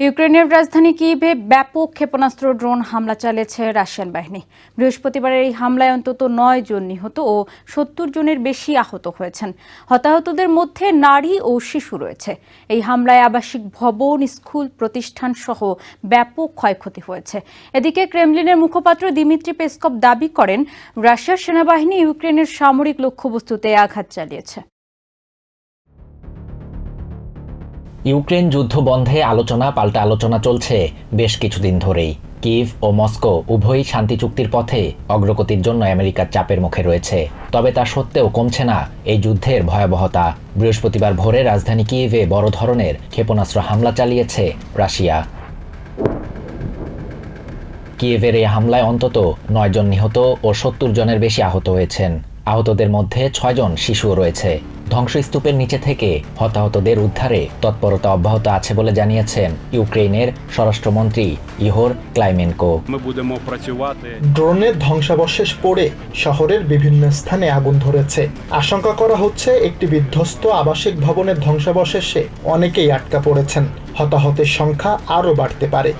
ইউক্রেনের রাজধানী কিয়েভে ব্যাপক ক্ষেপণাস্ত্র ড্রোন হামলা চালিয়েছে রাশিয়ান বাহিনী। বৃহস্পতিবারের এই হামলায় অন্তত নয় জন নিহত ও সত্তর জনের বেশি আহত হয়েছেন। হতাহতদের মধ্যে নারী ও শিশু রয়েছে। এই হামলায় আবাসিক ভবন, স্কুল, প্রতিষ্ঠান সহ ব্যাপক ক্ষয়ক্ষতি হয়েছে। এদিকে ক্রেমলিনের মুখপাত্র দিমিত্রি পেসকপ দাবি করেন, রাশিয়ার সেনাবাহিনী ইউক্রেনের সামরিক লক্ষ্যবস্তুতে আঘাত চালিয়েছে। ইউক্রেন যুদ্ধ বন্ধে আলোচনা পাল্টা আলোচনা চলছে। বেশ কিছুদিন ধরেই। কিভ ও মস্কো উভয়ই শান্তি চুক্তির পথে অগ্রগতির জন্য আমেরিকার চাপের মুখে রয়েছে। তবে তা সত্ত্বেও কমছে না এই যুদ্ধের ভয়াবহতা। বৃহস্পতিবার ভোরে রাজধানী কিভে বড় ধরনের ক্ষেপণাস্ত্র হামলা চালিয়েছে রাশিয়া। কিয়েভের এই হামলায় অন্তত নয় জন নিহত ও সত্তর জনের বেশি আহত হয়েছেন। আহতদের মধ্যে ছয়জন শিশুও রয়েছে। ধ্বংসস্তূপের নিচে থেকে হতাহতদের উদ্ধারে তৎপরতা অব্যাহত আছে বলে জানিয়েছেন ইউক্রেনের স্বরাষ্ট্রমন্ত্রী ইহোর ক্লাইমেনকো। ড্রোনের ধ্বংসাবশেষ পড়ে শহরের বিভিন্ন স্থানে আগুন ধরেছে। আশঙ্কা করা হচ্ছে একটি বিধ্বস্ত আবাসিক ভবনের ধ্বংসাবশেষে অনেকেই আটকা পড়েছেন। হতাহতের সংখ্যা আরও বাড়তে পারে।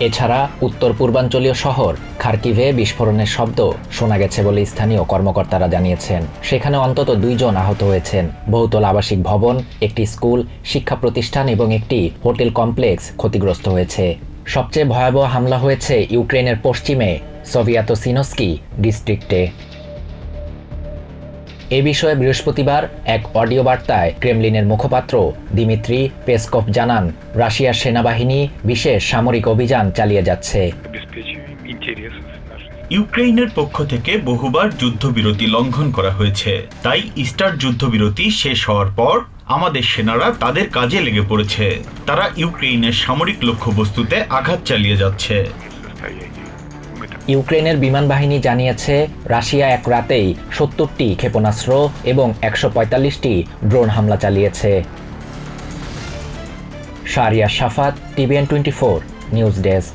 এছাড়া উত্তর পূর্বাঞ্চলীয় শহর খার্কিভে বিস্ফোরণের শব্দ শোনা গেছে বলে স্থানীয় কর্মকর্তারা জানিয়েছেন। সেখানে অন্তত দুইজন আহত হয়েছেন। বহুতল আবাসিক ভবন, একটি স্কুল, শিক্ষা প্রতিষ্ঠান এবং একটি হোটেল কমপ্লেক্স ক্ষতিগ্রস্ত হয়েছে। সবচেয়ে ভয়াবহ হামলা হয়েছে ইউক্রেনের পশ্চিমে, সোভিয়াতোসিনস্কি ডিস্ট্রিক্টে। এ বিষয়ে বৃহস্পতিবার এক অডিও বার্তায় ক্রেমলিনের মুখপাত্র দিমিত্রি পেসকভ জানান, রাশিয়ার সেনাবাহিনী বিশেষ সামরিক অভিযান চালিয়ে যাচ্ছে। ইউক্রেনের পক্ষ থেকে বহুবার যুদ্ধবিরতি লঙ্ঘন করা হয়েছে। তাই ইস্টার যুদ্ধবিরতি শেষ হওয়ার পর আমাদের সেনারা তাদের কাজে লেগে পড়েছে। তারা ইউক্রেনের সামরিক লক্ষ্যবস্তুতে আঘাত চালিয়ে যাচ্ছে। ইউক্রেনের বিমান বাহিনী জানিয়েছে রাশিয়া এক রাতেই সত্তরটি ক্ষেপণাস্ত্র এবং একশো পঁয়তাল্লিশটি ড্রোন হামলা চালিয়েছে। Sharia Shafat TVN twenty four news desk.